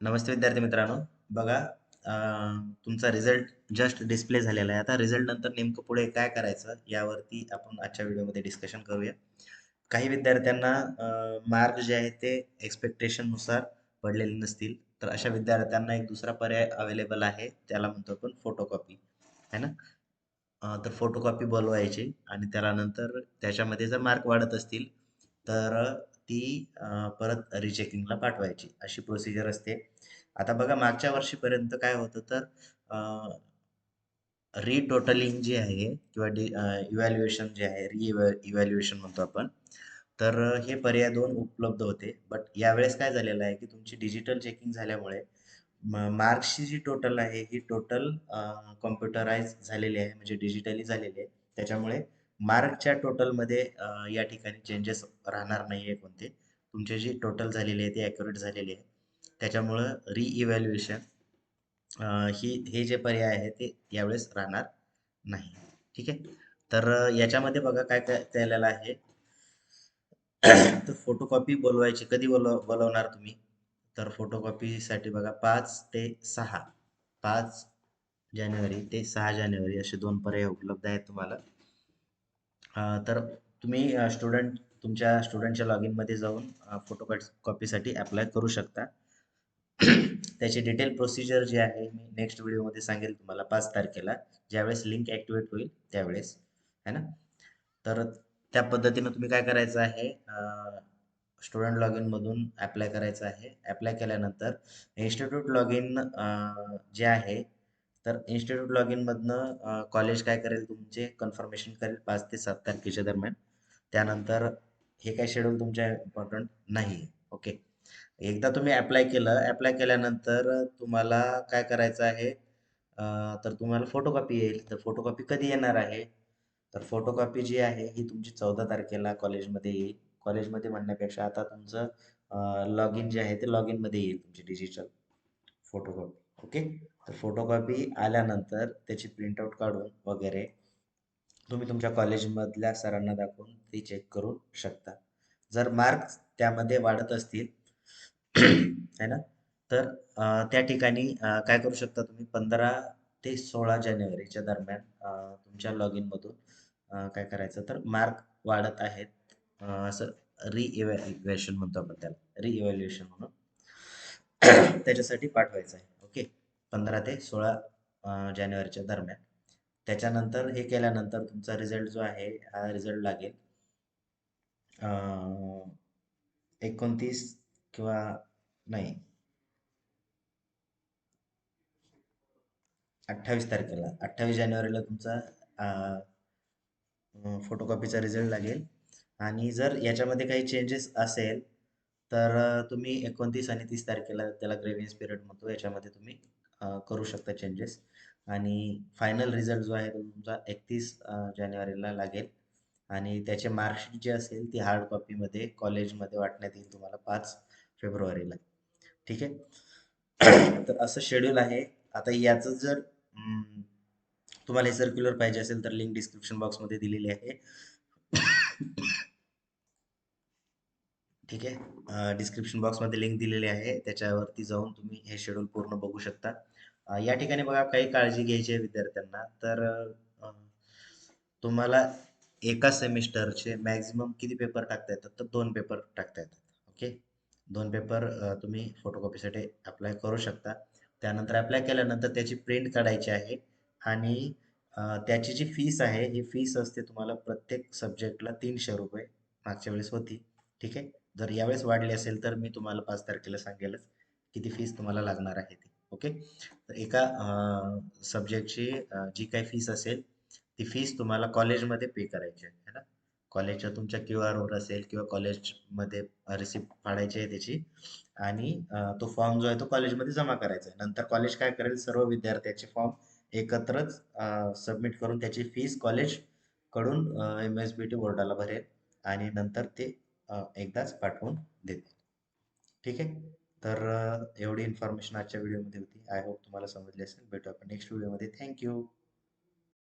नमस्ते विद्यार्थी मित्रांनो. बघा तुमचा रिझल्ट जस्ट डिस्प्ले झालेला आहे. आता रिझल्ट नंतर नेमकं पुढे काय करायचं यावरती आपण आजच्या व्हिडिओमध्ये डिस्कशन करूया. काही विद्यार्थ्यांना मार्क जे आहे ते एक्सपेक्टेशननुसार पडलेले नसतील. तर अशा विद्यार्थ्यांना एक दुसरा पर्याय अवेलेबल आहे. त्याला म्हणतो आपण फोटोकॉपी है ना? तर फोटोकॉपी बोलवायची आणि त्याला नंतर त्याच्यामध्ये जर मार्क वाढत असतील तर ती परत रिचेकिंगला पाठवायची. अशी प्रोसिजर असते. आता बघा मागच्या वर्षीपर्यंत काय होतं तर रिटोटलिंग जे आहे किंवा डि इव्हॅल्युएशन जे आहे रि इव्हॅल्युएशन म्हणतो आपण तर हे पर्याय दोन उपलब्ध होते. बट यावेळेस काय झालेलं आहे की तुमची डिजिटल चेकिंग झाल्यामुळे मार्क्सची जी टोटल आहे ही टोटल कॉम्प्युटराइज झालेली आहे म्हणजे डिजिटली झालेली आहे. त्याच्यामुळे मार्कच्या टोटलमध्ये या ठिकाणी चेंजेस राहणार नाही आहे कोणते. तुमचे जे टोटल झालेली आहे ती ॲक्युरेट झालेली आहे. त्याच्यामुळं रिइव्हॅल्युएशन ही हे जे पर्याय आहे ते यावेळेस राहणार नाही. ठीक आहे? तर याच्यामध्ये बघा काय काय केलेलं आहे. तर फोटोकॉपी बोलवायची कधी बोलव बोलवणार तुम्ही? तर फोटोकॉपीसाठी बघा पाच ते सहा. पाच जानेवारी ते सहा जानेवारी असे दोन पर्याय उपलब्ध आहेत तुम्हाला. तर तुम्ही स्टुडंट तुमच्या स्टुडंटच्या लॉग इनमध्ये जाऊन फोटो कॉपीसाठी अप्लाय करू शकता. त्याची डिटेल प्रोसिजर जी आहे मी नेक्स्ट व्हिडिओमध्ये सांगेल तुम्हाला पाच तारखेला. ज्यावेळेस लिंक ॲक्टिवेट होईल त्यावेळेस. है ना? तर त्या पद्धतीनं तुम्ही काय करायचं आहे स्टुडंट लॉग इनमधून ॲप्लाय करायचं आहे. ॲप्लाय केल्यानंतर इन्स्टिट्यूट लॉग इन जे आहे तर इन्स्टिट्यूट लॉग इनमधनं कॉलेज काय करेल तुमचे कन्फर्मेशन करेल पाच ते सात तारखेच्या दरम्यान. त्यानंतर हे काय शेड्यूल तुमच्या इम्पॉर्टंट नाही ओके एकदा तुम्ही अप्लाय केलं अप्लाय केल्यानंतर तुम्हाला काय करायचं आहे? तर तुम्हाला फोटोकॉपी येईल. तर फोटोकॉपी कधी येणार आहे? तर फोटोकॉपी जी आहे ही तुमची चौदा तारखेला कॉलेजमध्ये येईल. कॉलेजमध्ये म्हणण्यापेक्षा आता तुमचं लॉग इन जे आहे ते लॉग इनमध्ये येईल तुमची डिजिटल फोटोकॉपी ओके तर फोटोकॉपी आल्यानंतर त्याची प्रिंटआउट काढून वगैरे तुम्ही तुमच्या कॉलेजमधल्या सरांना दाखवून ती चेक करू शकता. जर मार्क्स त्यामध्ये वाढत असतील है ना? तर त्या ठिकाणी काय करू शकता तुम्ही? पंधरा ते सोळा जानेवारीच्या दरम्यान तुमच्या लॉग इनमधून काय करायचं? तर मार्क वाढत आहेत असं रिइव्हॅल्युएशन म्हणतो आपण त्याला. रिइव्हॅल्युएशन म्हणून. त्याच्यासाठी पाठवायचं आहे. ओके? पंधरा ते सोळा जानेवारीच्या दरम्यान. त्याच्यानंतर हे केल्यानंतर तुमचा रिझल्ट जो आहे हा रिझल्ट लागेल एकोणतीस किंवा नाही. अठ्ठावीस तारखेला. अठ्ठावीस जानेवारीला तुमचा फोटोकॉपीचा रिझल्ट लागेल. आणि जर याच्यामध्ये काही चेंजेस असेल तर तुम्ही एकोणतीस आणि तीस तारखेला त्याला ग्रेव्हियन्स पिरियड म्हणतो. याच्यामध्ये तुम्ही करू शकता चेंजेस आणि फायनल रिझल्ट जो आहे तो तुमचा एकतीस जानेवारीला लागेल. आणि त्याचे मार्कशीट जे असेल ती हार्ड कॉपीमध्ये कॉलेजमध्ये वाटण्यात येईल तुम्हाला पाच फेब्रुवारीला. ठीक आहे? तर असं शेड्यूल आहे. आता याचं जर तुम्हाला हे सर्क्युलर पाहिजे असेल तर लिंक डिस्क्रिप्शन बॉक्समध्ये दिलेली आहे. ठीक आहे. डिस्क्रिप्शन बॉक्समध्ये लिंक दिलेली आहे. त्याच्यावरती जाऊन तुम्ही हे शेड्यूल पूर्ण बघू शकता. या ठिकाणी बघा काही काळजी घ्यायची आहे विद्यार्थ्यांना. तर तुम्हाला एका सेमिस्टरचे मॅक्झिमम किती पेपर टाकता येतात? तर दोन पेपर टाकता येतात. ओके दोन पेपर तुम्ही फोटोकॉपीसाठी अप्लाय करू शकता. त्यानंतर अप्लाय केल्यानंतर त्याची प्रिंट काढायची आहे आणि त्याची जी फीस आहे ही फीस असते तुम्हाला प्रत्येक सब्जेक्टला तीनशे रुपये मागच्या वेळेस होती. ठीक आहे? जर यावेळेस वाढली असेल तर मी तुम्हाला पाच तारखेला सांगेलच किती फीस तुम्हाला लागणार आहे ती ओके तर एका सब्जेक्टची जी काही फीस असेल ती फीस तुम्हाला कॉलेजमध्ये पे करायची आहे ना? कॉलेजच्या तुमच्या क्यू आरवर असेल किंवा कॉलेजमध्ये रिसिप्ट फाडायची आहे त्याची आणि तो फॉर्म जो आहे तो कॉलेजमध्ये जमा करायचा आहे. नंतर कॉलेज काय करेल? सर्व विद्यार्थ्यांचे फॉर्म एकत्रच सबमिट करून त्याची फीस कॉलेजकडून एम एस बी टी बोर्डाला भरेल आणि नंतर ते एकदाच पाठवून देते. ठीक आहे? तर एवढी इन्फॉर्मेशन आजच्या व्हिडिओमध्ये होती. आय होप तुम्हाला समजली असेल. भेटू आपण नेक्स्ट व्हिडिओमध्ये थँक्यू